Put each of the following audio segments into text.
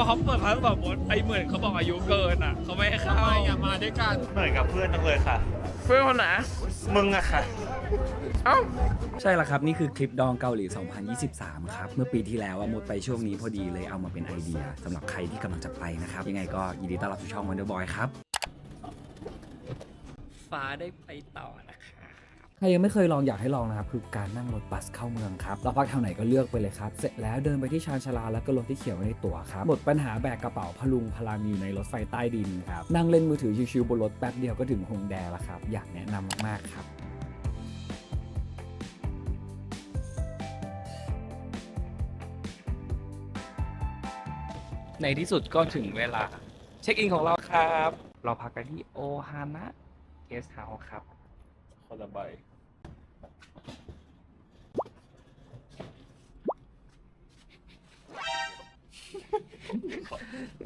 อเขาเปิดพาสปอร์ตหมดไอเหมือนเขาบอกอายุเกินอะเขาไม่ให้เข้าไม่อย่ามาด้วยกันเหนื่อยกับเพื่อนจังเลยค่ะ เพื่อนคนไหนมึงอะค่ะ เอ้า ใช่แล้วครับ นี่คือคลิปดองเกาหลี 2023 ครับ เมื่อปีที่แล้วอะหมดไปช่วงนี้พอดีเลยเอามาเป็นไอเดียสำหรับใครที่กำลังจะไปนะครับ ยังไงก็ยินดีต้อนรับสู่ช่อง Wonder Boy ครับ ฟ้าได้ไปต่อนะคะ ใครยังไม่เคยลองอยากให้ลองนะครับคือการนั่งรถบัสเข้าเมืองครับเราพักแถวไหนก็เลือกไปเลยครับเสร็จแล้วเดินไปที่ชานชาลาแล้วก็รถที่เขียวไว้ในตั๋วครับหมดปัญหาแบกกระเป๋าพลุงพลังอยู่ในรถไฟใต้ดินครับนั่งเล่นมือถือชิวๆบนรถแป๊บเดียวก็ถึงฮงแดแล้วครับอยากแนะนำมากๆครับในที่สุดก็ถึงเวลา เช็คอินของเราครับ เราพักกันที่โอฮานะเกสเฮาส์ครับคนละใบ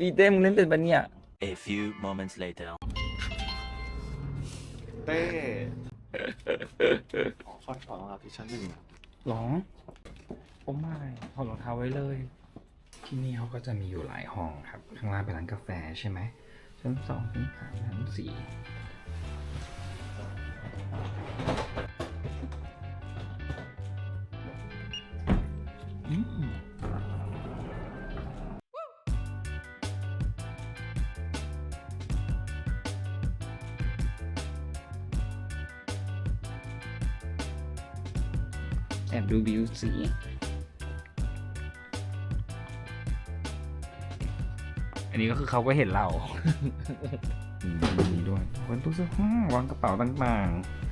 อีเต้มึงเล่นเป็นปะเนี่ย A few moments later. เต้ขอข้อสองครับที่ชั้นหนึ่งหรอโอ้ไม่ถอดรองเท้าไว้เลย ที่นี่เขาก็จะมีอยู่หลายห้องครับ ข้างล่างเป็นร้านกาแฟใช่ไหม ชั้นสองชั้นสามชั้นสี่ แอบดูวิวสีอันนี้ก็คือเขาก็เห็นเราอืมมีด้วยวางตู้เสื้อผ้าวางกระเป๋าต่าง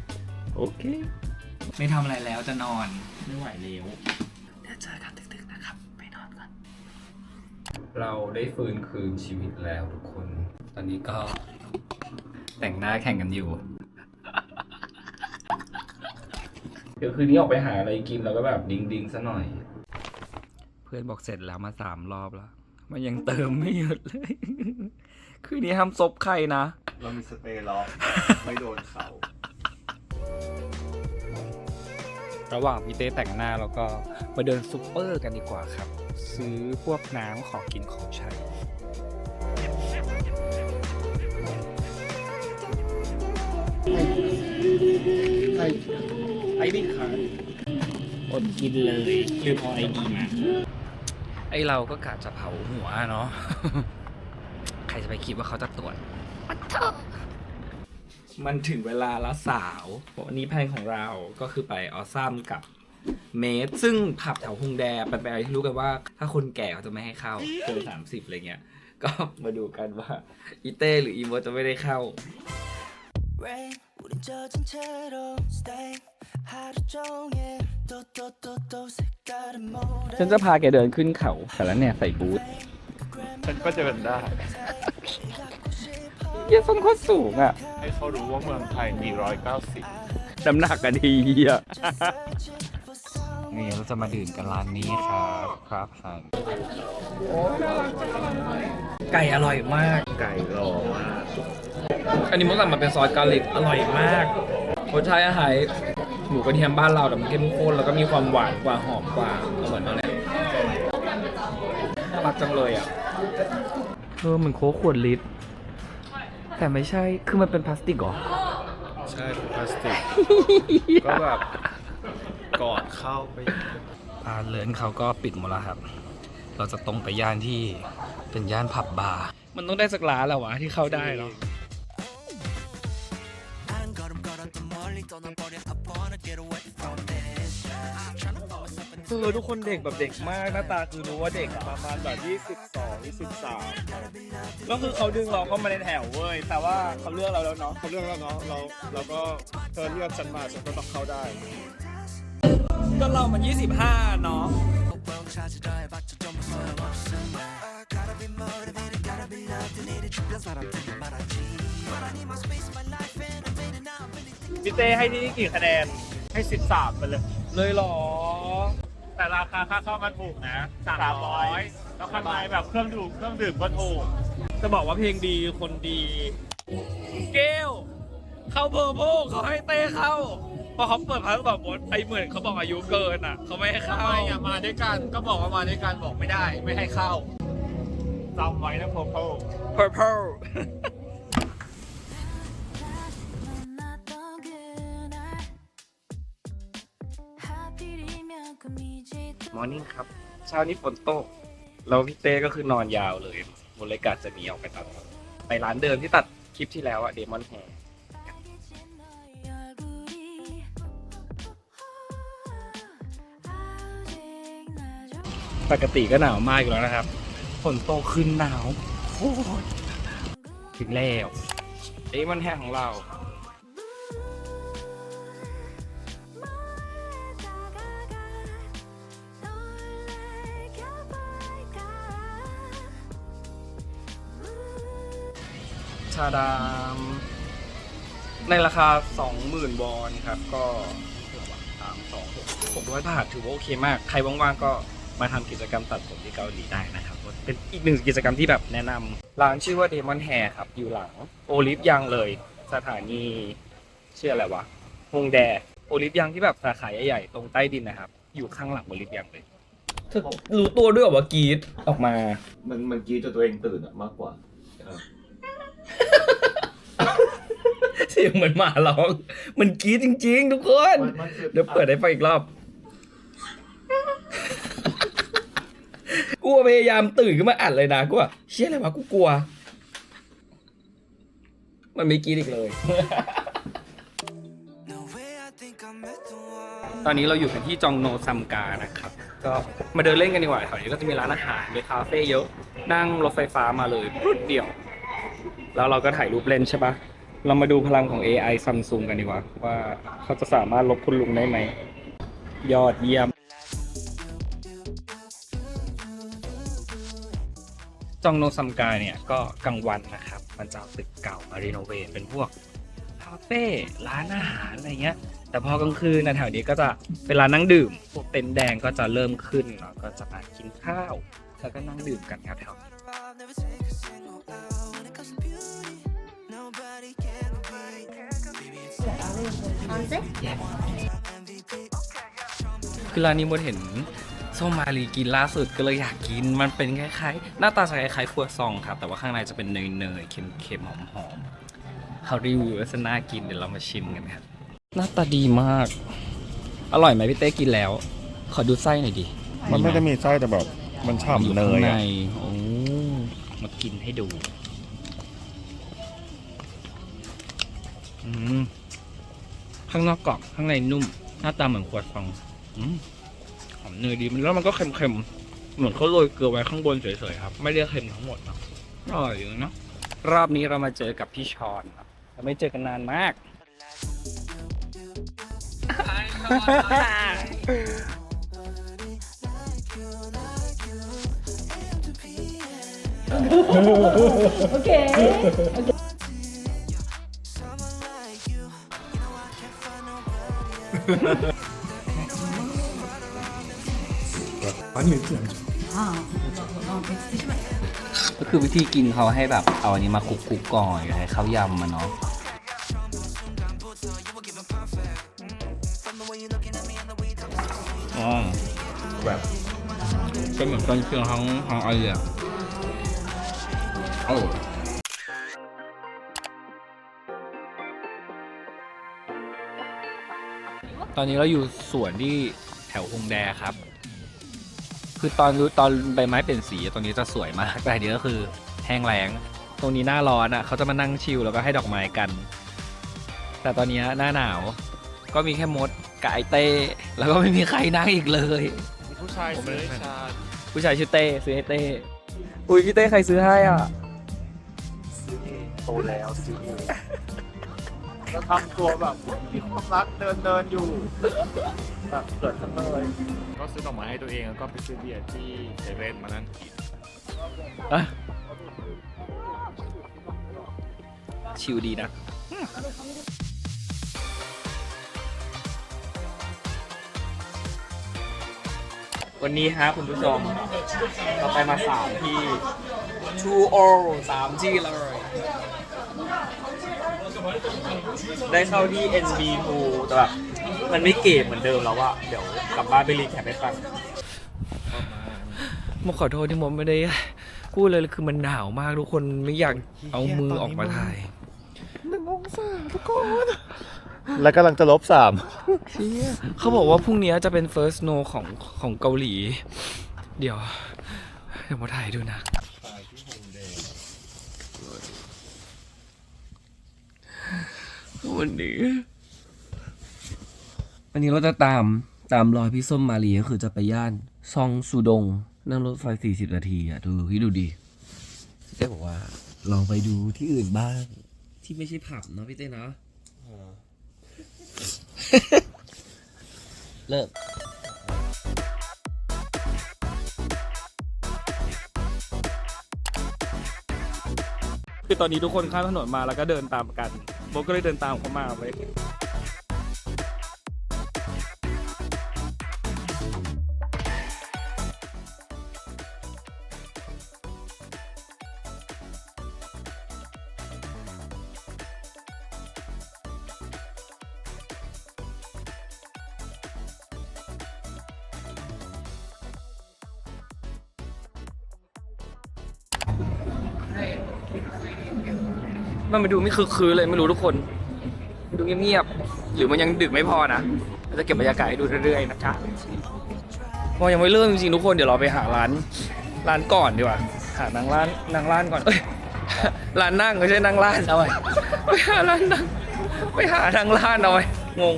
ๆ โอเค ไม่ทำอะไรแล้วจะนอน ไม่ไหวแล้วเดี๋ยวเจอกันตึกๆนะครับ ไปนอนก่อน เราได้ฟื้นคืนชีวิตแล้วทุกคน ตอนนี้ก็แต่งหน้าแข่งกันอยู่ เดี๋ยวคืนนี้ออกไปหาอะไรกินแล้วก็แบบดิงดิงๆซะหน่อย เพื่อนบอกเสร็จแล้วมาสามรอบแล้ว มันยังเติมไม่หยุดเลย คืนนี้ห้ามซบใครนะ เรามีสเปรย์ล็อกไม่โดนเขาระหว่างพี่เต้แต่งหน้าแล้วก็มาเดินซูเปอร์กันดีกว่าครับ ซื้อพวกน้ำของกินของใช้ไอ้นี่ค่ะอดกินเลยหรือพอไอ้นี่มาไอเราก็กะจะเผาหัวเนาะ ใครจะไปคิดว่าเขาจะตรวจมันถึงเวลาละสาววันนี้แพลนของเราก็คือไปออซัมกับเมดซึ่งผับแถวฮงแดเป็นไปอะไรที่รู้กันว่า ถ้าคนแก่เขาจะไม่ให้เข้าเกินสามสิบอะไรเงี้ย ก็มาดูกันว่าอีเต้หรืออีโมจะไม่ได้เข้า ฉันจะพาแกเดินขึ้นเขาแต่ละเนี่ยใส่บูทฉันก็จะเดินได้เยี่ยส้นโคตรสูงอะ ให้เขารู้ว่าเมืองไทยมีร้อยเก้าสิบน้ำหนักกันดีอะนี่เราจะมาดื่มกันร้านนี้ครับครับหันไก่อร่อยมาก ไก่รอมาก อันนี้มันสั่งมาเป็นซอสกาลิกอร่อยมากรสชาติอาหาร หมูกระเทียมบ้านเราแต่มันเข้มข้นแล้วก็มีความหวานกว่าหอมกว่าอร่อยมากเลยน่ารักจังเลยอะเออเหมือนโค้กขวดลิตรแต่ไม่ใช่คือมันเป็นพลาสติกเหรอใช่พลาสติกก็แบบกอดเข้าไปอ่าเลินเขาก็ปิดหมดแล้วครับ เราจะตรงไปย่านที่เป็นย่านผับบาร์มันต้องได้สักร้านแล้ววะที่เข้าได้เนาะ คือทุกคนเด็กแบบเด็กมากหน้าตาคือรู้ว่าเด็กประมาณแบบ22 23ก็คือเขาดึงเราเข้ามาในแถวเว้ยแต่ว่าเขาเลือกเราแล้วเนาะเขาเลือกเราเนาะเราเราก็เธอเลือกฉันมาฉันก็ต้องเข้าได้ ก็เรามัน 25 เนาะ พี่เต้ให้ที่นี่กี่คะแนนให้ 13 ไปเลย เลยหรอ แต่ราคาค่าเข้ามันถูกนะสามร้อยแล้วข้างในแบบเครื่องดื่มเครื่องดื่มก็ถูก จะบอกว่าเพลงดีคนดี เกลเข้าเพอร์โพเขาให้เต้เข้า พอเขาเปิดพาสปอร์ตหมดไอเหมือนเขาบอกอายุเกินอะ เขาไม่ให้เข้าไม่อย่ามาด้วยกันก็บอกว่ามาด้วยกันบอกไม่ได้ ไม่ให้เข้าจำไว้นะโพโพ purple 만 อร์นิ่งครับ เช้านี้ฝนตก แล้วพี่เต้ก็คือนอนยาวเลยบนเลยกาจะมีออกไปตัดไปร้านเดิมที่ตัดคลิปที่แล้วอะเดมอนแฮร์ปกติก็หนาวมากอยู่แล้วนะครับ ฝนตกคืนหนาวโคตรถึงแล้วเดมอนแฮร์ของเรา ชาดาม ในราคา 20,000วอนครับ ก็สามสองหกร้อยบาทถือว่าโอเคมาก ใครว่างๆก็มาทำกิจกรรมตัดผมที่เกาหลีได้นะครับ เป็นอีกหนึ่งกิจกรรมที่แบบแนะนำร้านชื่อว่า Demon Hair ครับ อยู่หลังโอลิฟยังเลย สถานีชื่ออะไรวะฮงแดโอลิฟยังที่แบบสาขาใหญ่ๆตรงใต้ดินนะครับ อยู่ข้างหลังโอลิฟยังเลยเธอรู้ตัวด้วยว่ากรีดออกมา มันมันกรี้จนตัวเองตื่นอะมากกว่า เสียงเหมือนหมาร้อง มันกรีดจริง ๆ ทุกคนมันมันคือเดี๋ยวเปิดให้ฟังอีกรอบกูพยายามตื่นขึ้นมาอัดเลยนะกูว่าเชี่ยอะไรวะกูกลัว มันไม่กรีดอีกเลย No way I think I met the one ตอนนี้เราอยู่กันที่จองโนซัมกานะครับ ก็มาเดินเล่นกันดีกว่าแถวนี้ก็จะมีร้านอาหารมีคาเฟ่เยอะ นั่งรถไฟฟ้ามาเลยรุดเดียว แล้วเราก็ถ่ายรูปเล่นใช่ปะ เรามาดูพลังของ AI Samsung กันดีกว่า ว่าเขาจะสามารถลบคุณลุงได้ไหม ยอดเยี่ยม จองโนซัมกาเนี่ย ก็กลางวันนะครับ มันจะเอาตึกเก่ามารีโนเวทเป็นพวกคาเฟ่ร้านอาหาร อะไรเงี้ย แต่พอกลางคืนนะแถวนี้ก็จะเป็นร้านนั่งดื่ม พวกเต็นท์แดงก็จะเริ่มขึ้นแล้วก็จะมากินข้าว แล้วก็นั่งดื่มกันครับแถวนี้ it's MVP. คือร้านนี้มดเห็นส้มมารีกินล่าสุดก็เลยอยากกินมันเป็นคล้ายๆ หน้าตาจะคล้ายๆครัวซองครับ แต่ว่าข้างในจะเป็นเนยๆเค็มๆหอมๆเขารีวิวว่าจะน่ากินเดี๋ยวเรามาชิมกันครับหน้าตาดีมาก อร่อยไหมพี่เต้กินแล้ว ขอดูไส้หน่อยดิมันไม่ได้มีไส้แต่แบบมันอยู่ฉ่ำเนข้างยในอะโอ้มากินให้ดู อืม ข้างนอกกรอบข้างในนุ่ม หน้าตาเหมือนครัวซองอืมหอมเนยดีมันแล้วมันก็เค็มๆ เหมือนเขาโรยเกลือไว้ข้างบนเฉยๆครับ ไม่ได้เค็มทั้งหมดนะอร่อยอยู่เนาะรอบนี้เรามาเจอกับพี่ชอนครับเราไม่เจอกันนานมาก Someone nobody else. ก็คือวิธีกินเขาให้แบบเอาอันนี้มาคลุกๆก่อนอย่าให้เขายำมาเนาะ อ๋อแบบเป็นเหมือนต้นเครื่องของของไอเดียโอ้ ตอนนี้เราอยู่สวนที่แถวฮงแดครับ คือตอนรู้ตอนใบไม้เปลี่ยนสีตรงนี้จะสวยมาก แต่อันนี้ก็คือแห้งแล้ง ตรงนี้หน้าร้อนอะเขาจะมานั่งชิลแล้วก็ให้ดอกไม้กัน แต่ตอนนี้หน้าหนาว ก็มีแค่มดกับไอเต้แล้วก็ไม่มีใครนั่งอีกเลย ผู้ชายซื้อชาผู้ชายชื่อเต้ซื้อให้เต้ อุ้ยพี่เต้ใครซื้อให้อะ โตแล้วซื้อแล้วทำตัวแบบมีความรักเดินเดินอยู่แบบเกิดขึ้นเลยก็ซื้อดอกไม้ให้ตัวเองแล้วก็ไปซื้อเบียร์ที่เซเว่นมานั่งกินอะชิลดีนะ วันนี้ฮะคุณผู้ชมเราไปมาสามที่ True All สามที่เลย ได้เข้าที่ NB2 แต่แบบมันไม่เก๋เหมือนเดิมแล้วอะเดี๋ยวกลับบ้านไปรีแคปให้ฟัง มขอโทษที่มดไม่ได้พูดเลยคือมันหนาวมากทุกคนไม่อยากเอามือออกมาถ่ายแล้วกำลังจะลบสามเขาบอกว่าพรุ่งนี้จะเป็น first snow ของของเกาหลี เดี๋ยวเดี๋ยวมาถ่ายดูนะ วันนี้ วันนี้เราจะตามตามรอยพี่ส้มมาลีก็คือจะไปย่านซองซูดง นั่งรถไฟ40นาทีอะดูพี่ดูดีพี่เต้บอกว่า ลองไปดูที่อื่นบ้าง ที่ไม่ใช่ผับเนาะพี่เต้เนาะเลิกคือตอนนี้ทุกคนข้ามถนนมาแล้วก็เดินตามกัน ผมก็เลยเดินตามเขามาไป มันมาดูไม่คือคือเลยไม่รู้ทุกคนดูเงียบๆหรือมันยังดึกไม่พอนะเราจะเก็บบรรยากาศให้ดูเรื่อยๆนะคะพอยังไม่เริ่มจริงๆทุกคนเดี๋ยวเราไปหาร้านร้านก่อนดีกว่าหานางร้านนางร้านก่อนเอ้ยร้านนั่งไม่ใช่นางร้านเอาไว้ไปหาร้านนั่งไปหานางร้านเอาไว้งง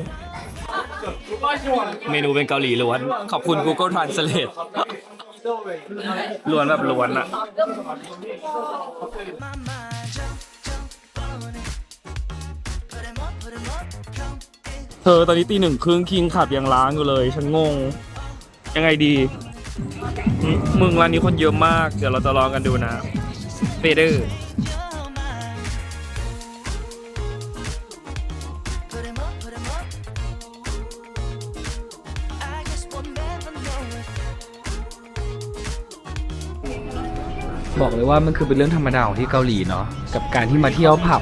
เมนูเป็นเกาหลีล้วน ขอบคุณ Google Translate ล้วนแบบล้วนอะ เธอตอนนี้ตีหนึ่งครึ่งคิงขับยังล้างอยู่เลย ฉันงง ยังไงดีอืมมึงร้านนี้คนเยอะมาก เดี๋ยวเราจะลองกันดูนะเฟเดอร์ Your mind. Put 'em up, put 'em up. I guess we'll never know it. บอกเลยว่ามันคือเป็นเรื่องธรรมดาของที่เกาหลีเนาะกับการที่มาเที่ยวผับ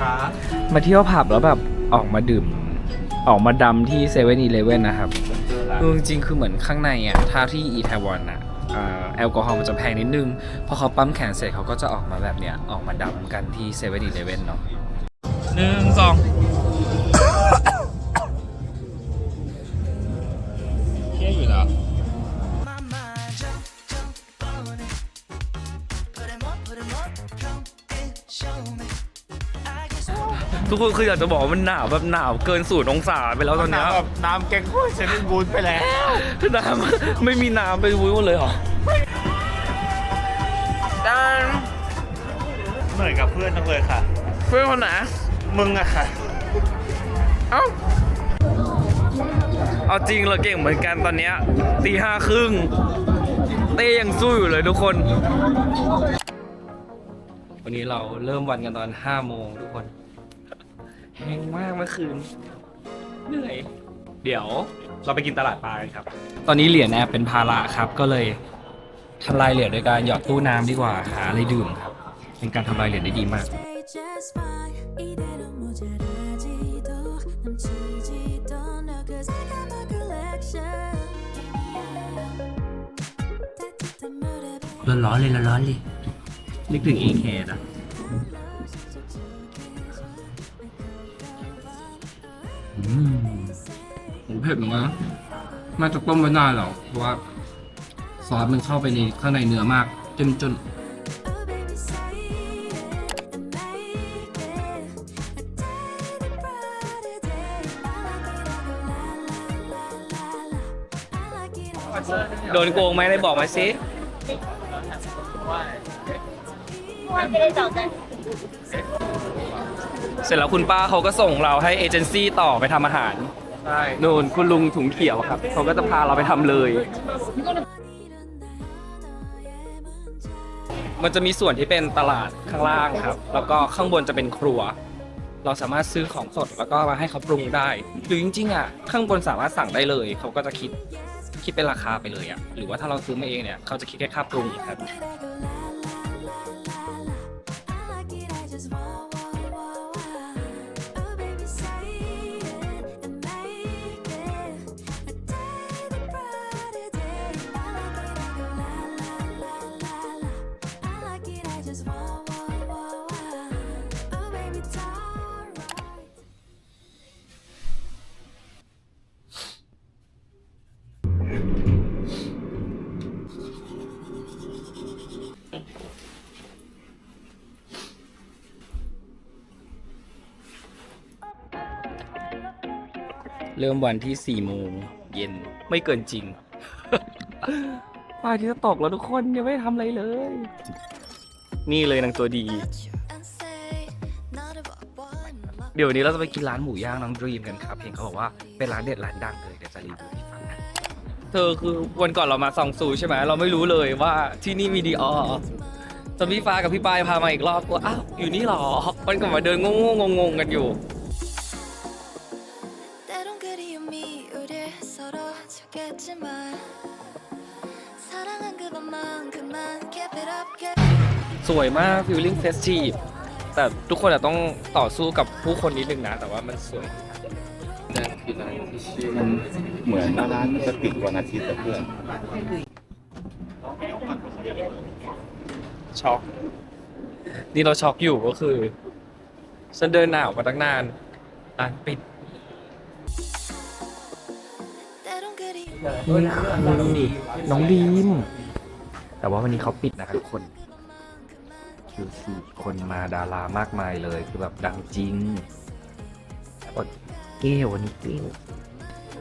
มาเที่ยวผับแล้วแบบออกมาดื่ม ออกมาดำที่เซเว่นอีเลเว่นนะครับคือจริงๆคือเหมือนข้างในอะถ้าที่อีไทวอนอะอ่าแอลกอฮอล์มันจะแพงนิดนึง พอเขาปั๊มแขนเสร็จเขาก็จะออกมาแบบเนี้ยออกมาดำกันที่เซเว่นอีเลเว่นเนาะหนึ่งสอง ทุกคนคืออยากจะบอกว่ามันหนาวแบบหนาวเกินศูนย์องศาไปแล้วตอนเนี้ยแบบน้ำแกงกุ้ยฉันเป็นบูนไปแล้ว น้ำไม่มีน้ำไปวุ้ยหมดเลยเหรอดันเหมือนกับเพื่อนจังเลยค่ะ เพื่อนคนไหนมึงอะค่ะ เอ้าเอาจริงเราเก่งเหมือนกันตอนเนี้ยตีห้าครึ่งเต้ยังสู้อยู่เลยทุกคน วันนี้เราเริ่มวันกันตอนห้าโมงทุกคน แห้งมากเมื่อคืน เหนื่อย เดี๋ยวเราไปกินตลาดปลากันครับ ตอนนี้เหรียญแอบเป็นภาระครับ ก็เลยทำลายเหรียญโดยการหยอดตู้น้ำดีกว่า หาอะไรดื่มครับ เป็นการทำลายเหรียญได้ดีมาก Stay just fine 이대로 모자라지도 넘치지도 않아 Cause I got my collection 따뜻한 물에 ร้อนๆเลยร้อนๆเลย นึกถึงเอแคร์อะ ผมเผ็ดเหมือนกันนะน่าจะต้มไว้นานหรอกเพราะว่าซอสมันเข้าไปในข้างในเนื้อมากจนจน Oh baby say it and make it a day brighter day I like it I go la la la la la I like it โดนโกงไหมได้บอกมาสิ เสร็จแล้วคุณป้าเขาก็ส่งเราให้เอเจนซี่ต่อไปทำอาหารใช่นู่นคุณลุงถุงเขียวครับเขาก็จะพาเราไปทำเลย มันจะมีส่วนที่เป็นตลาดข้างล่างครับ แล้วก็ข้างบนจะเป็นครัว เราสามารถซื้อของสดแล้วก็มาให้เขาปรุงได้ หรือจริงๆอะข้างบนสามารถสั่งได้เลย เขาก็จะคิดคิดเป็นราคาไปเลยอะ หรือว่าถ้าเราซื้อมาเองเนี่ยเขาจะคิดแค่ค่าปรุงครับ เริ่มวันที่4ี่โมงเย็นไม่เกินจริง ป้ายที่จะตกแล้วทุกคนยังไม่ทำอะไรเลย นี่เลยนางตัวดี And say, not about one. เดี๋ยววันนี้เราจะไปกินร้านหมูย่างน้องดรีมกันครับ เห็นเขาบอกว่าเป็นร้านเด็ดร้านดังเลยเดี๋ยวจะรีวิวให้ฟังนะเธอคือวันก่อนเรามาซองซูใช่ไหมเราไม่รู้เลยว่าที่นี่มีดีออจนพี่ฟ้ากับพี่ปายพามาอีกรอบก็อ้าวอยู่นี่เหรอวันก่อนมาเดินงงๆงงๆกันอยู่ 주겠지만 사랑한 그것만큼만 keep it up keep สวยมากฟิลลิ่งเฟสทีฟแต่ทุกคนอาจต้องต่อสู้กับผู้คนนิดนึงนะ แต่ว่ามันสวย มันเหมือนร้านมันจะปิดวันอาทิตย์แต่เพื่อน ช็อก นี่เราช็อกอยู่ก็คือ ฉันเดินหนาวมาตั้งนานร้านปิด นี่คือน้องดีม แต่ว่าวันนี้เขาปิดนะครับทุกคนคิวสี่คนมาดารามากมายเลย คือแบบดังจริงแล้วก็เกลวันนี้เกล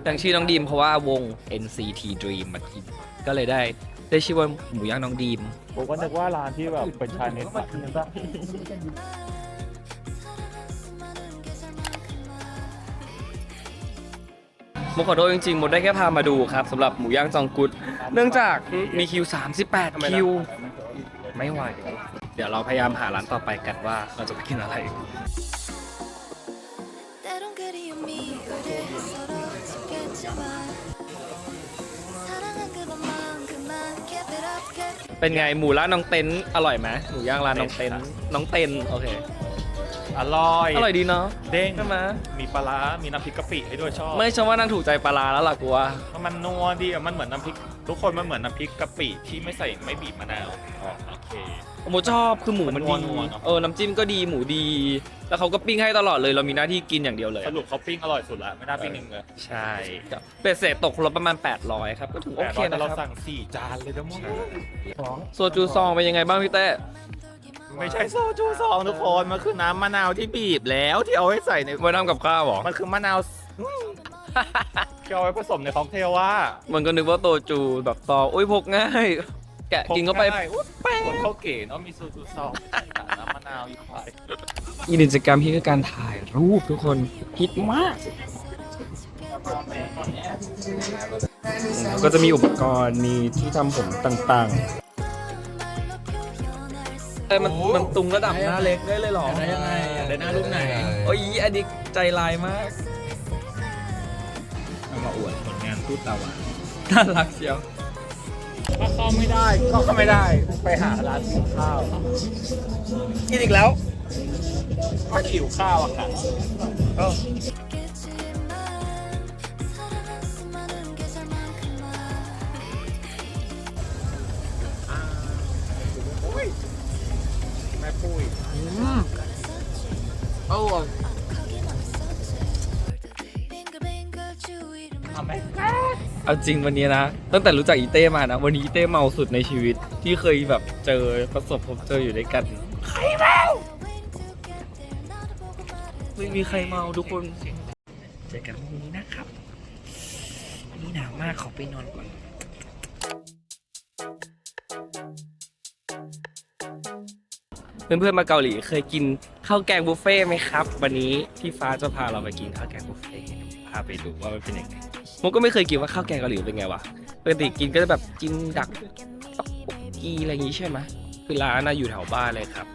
ดังชื่อน้องดีมเพราะว่าวง NCT Dream มากิน ก็เลยได้ได้ชื่อว่าหมูย่างน้องดีม ผมก็นึกว่าร้านที่แบบเป็นชายเน็ต โมขอโทษจริงๆโมได้แค่พามาดูครับสำหรับหมูย่างจองกุดเนื่องจากมีคิว 38 คิว ไม่ไหว เดี๋ยวเราพยายามหาร้านต่อไปกันว่าเราจะไปกินอะไร 때론 그리움이 우릴 서로 주겠지만 사랑한 그것만큼만 keep it up keep เป็นไงหมูร้านน้องเต็นอร่อยไหมหมูย่างร้านน้องเต็นน้องเต็นโอเค อร่อยอร่อยดีเนาะเด้งใช่ไหมมีปลาร้ามีน้ำพริกกะปิให้ด้วยชอบไม่ใช่ว่านางถูกใจปลาร้าแล้วล่ะกูว่ามันนัวดีอะมันเหมือนน้ำพริก ทุกคนมันเหมือนน้ำพริกกะปิที่ไม่ใส่ไม่บีบมะนาวอ๋อโอเคโมชอบคือหมูมันดีมันนัวๆเนอะ เออน้ำจิ้มก็ดีหมูดี แล้วเขาก็ปิ้งให้ตลอดเลยเรามีหน้าที่กินอย่างเดียวเลยสรุปเขาปิ้งอร่อยสุดละไม่น่าปิ้งหนึ่งเลยใช่เป็ดเศษตกคนละประมาณ 800ครับก็ถือโอเคแต่นะเราครับสั่งสี่จานเลยนะมึง โซจูซองเป็นยังไงบ้างพี่เต้ ไม่ใช่โซจูซองทุกคนมันคือน้ำมะนาวที่บีบแล้วที่เอาไว้ใส่ในไว้ทำกับข้าวเหรอ มันคือมะนาวที่เอาไว้ผสมในค็อกเทลว่ามันก็นึกว่าโตจูแบบตองอุ้ยพกง่าย แกะกินเข้าไปพง่ยอุ๊ยคนเขาเก๋เนาะมีโซจูซองน้ำมะนาวอีกฝ่ายอีกกิจกรรมที่คือการถ่ายรูปทุกคนฮิตมากก็จะมีอุปกรณ์มีที่ทำผมต่างๆ เออมันมันตุงระดับหน้าเล็กได้เลยเหรอได้ยังไงได้หน้ารูปไหน โอ้ยอันนี้ใจลายมากเอามาอวดผลงานพูดตาหวานน่ารักเชียวถ้าเข้าไม่ได้ก็เข้าไม่ได้ ไปหาร้านกินข้าวกินอีกแล้วถ้าหิวข้าวอะค่ะ แม่ปุ้ย โอ้ 거기 멈섰지 빙글빙글 주위를 ทำไหม เอาจริงวันนี้นะ ตั้งแต่รู้จักอีเต้มานะ วันนี้อีเต้เมาสุดในชีวิต ที่เคยแบบเจอประสบพบเจออยู่ด้วยกัน ไม่มีใครเมาทุกคน เจอกันพรุ่งนี้นะครับ นี่หนาวมากขอไปนอนก่อน เพื่อนๆมาเกาหลีเคยกินข้าวแกงบุฟเฟ่ไหมครับ วันนี้พี่ฟ้าจะพาเราไปกินข้าวแกงบุฟเฟ่พาไปดูว่ามันเป็นยังไงผมก็ไม่เคยกินว่าข้าวแกงเกาหลีเป็นไงวะปกติกินก็จะแบบกินดักต๊อกกีอะไรอย่างงี้ใช่ไหมคือร้านน่ะอยู่แถวบ้านเลยครับ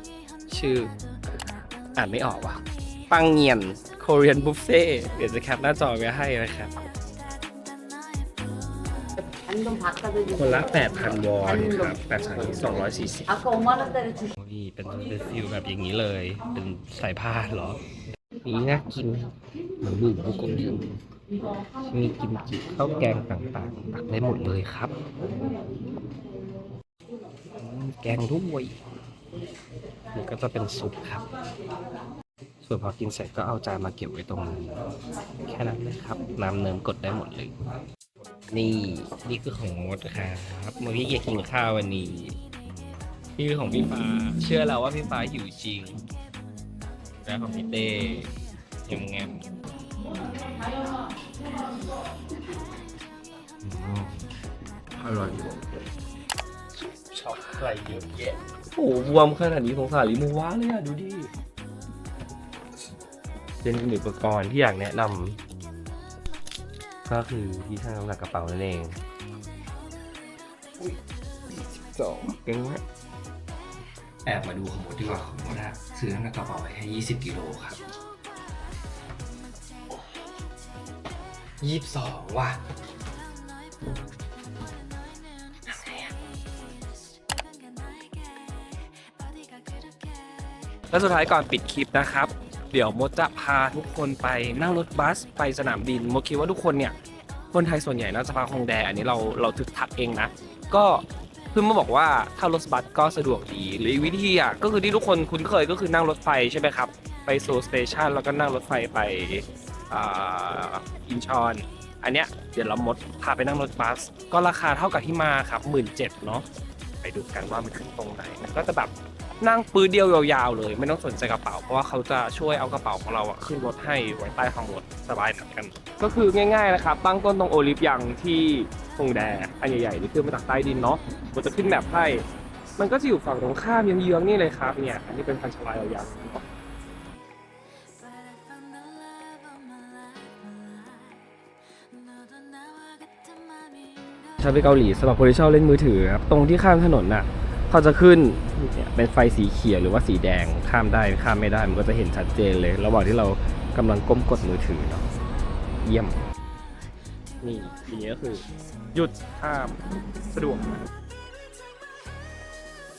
ชื่ออ่านไม่ออกว่ะปังเงียน Korean Buffet เดี๋ยวจะแคปหน้าจอไว้ให้นะครับ คนละแปดพันวอนครับแปดสองร้อยสี่สิบ240นี่เป็นี่เป็นฟิลแบบอย่างนี้เลย เป็นสายผ้าเหรอ นี่น่ากินเหมือนบุกบุกงยูมีกิมจิข้าวแกงต่างๆ ตักได้หมดเลยครับ แกงด้วยนี่ก็จะเป็นซุปครับ ส่วนพอกินเสร็จก็เอาจานมาเก็บไว้ตรงนี้ แค่นั้นเลยครับ น้ำเนิมกดได้หมดเลย นี่ นี่คือของมดครับมดที่เกียจกินข้าววันนี้นี่คือของพี่ฟ้า เชื่อแล้วว่าพี่ฟ้าหิวจริง แล้วของพี่เต้ยังแงมอืมอร่อยช็อกอะไรเยอะแยะโอ้โหบวมขนาดนี้สงสารลิมูว้าเลยอะ ดูดิเป็นหนึ่งอุปกรณ์ที่อยากแนะนำ ก็คือที่ชั่งน้ำหนักกระเป๋านั่นเองสองเก่งมากแอบมาดูของมดดีกว่าของมดอะซื้อน้ำหนักกระเป๋าไว้แค่20กิโลครับ22ว่ะแล้วสุดท้ายก่อนปิดคลิปนะครับ เดี๋ยวมดจะพาทุกคนไปนั่งรถบัสไปสนามบินมดคิดว่าทุกคนเนี่ย คนไทยส่วนใหญ่น่าจะพาคงแดอันนี้เราเราทึกทักเองนะ ก็เพิ่งมาบอกว่าถ้ารถบัสก็สะดวกดีหรืออีกวิธีอะก็คือที่ทุกคนคุ้นเคยก็คือนั่งรถไฟใช่ไหมครับ ไปสู่สเตชันแล้วก็นั่งรถไฟไปอ,อินชอนอันเนี้ยเดี๋ยวเรามดพาไปนั่งรถบัส ก็ราคาเท่ากับที่มาครับหมื่นเจ็ดเนาะไปดูกันว่ามันขึ้นตรงไหนก็จะแบบ นั่งปืนเดียวยาวๆเลย ไม่ต้องสนใจกระเป๋า เพราะว่าเขาจะช่วยเอากระเป๋าของเราขึ้นรถให้ไว้ใต้ท้องรถสบายเหมือนกัน ก็คือง่ายๆนะครับตั้งต้นตรงโอลิฟยังที่คงแดอันใหญ่ๆนี่ขึ้นมาจากใต้ดินเนาะมันจะขึ้นแบบให้มันก็จะอยู่ฝั่งตรงข้ามเยื้องๆนี่เลยครับเนี่ยอันนี้เป็นพันชลายอยาวชาวไปเกาหลีสำหรับคนที่ชอบเล่นมือถือครับตรงที่ข้ามถนนน่ะ เขาจะขึ้นเนี่ยเป็นไฟสีเขียวหรือว่าสีแดงข้ามได้ข้ามไม่ได้มันก็จะเห็นชัดเจนเลย ระหว่างที่เรากำลังก้มกดมือถือเนาะเยี่ยม นี่ทีนี้ก็คือ หยุดข้ามสะดวกมาก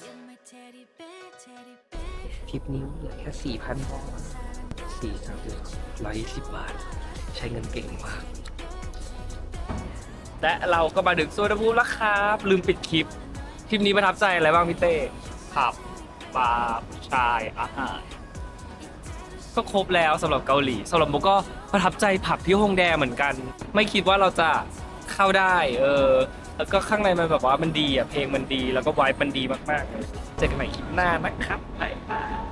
You're my teddy bear, teddy bear. ทริปนี้เหลือแค่สี่พันสี่สามร้อยยี่สิบบาท ใช้เงินเก่งมากและเราก็มาถึงโซนภูมิแล้วครับ ลืมปิดคลิป คลิปนี้ประทับใจอะไรบ้างพี่เต้ผับบาร์ชายอาหารก็ครบแล้วสำหรับเกาหลีสำหรับโมก็ประทับใจผับที่ฮงแดเหมือนกัน ไม่คิดว่าเราจะเข้าได้เออแล้วก็ข้างในมันแบบว่ามันดีอะเพลงมันดีแล้วก็ไวบ์มันดีมากๆเลยเจอกันใหม่คลิปหน้านะครับบ๊ายบาย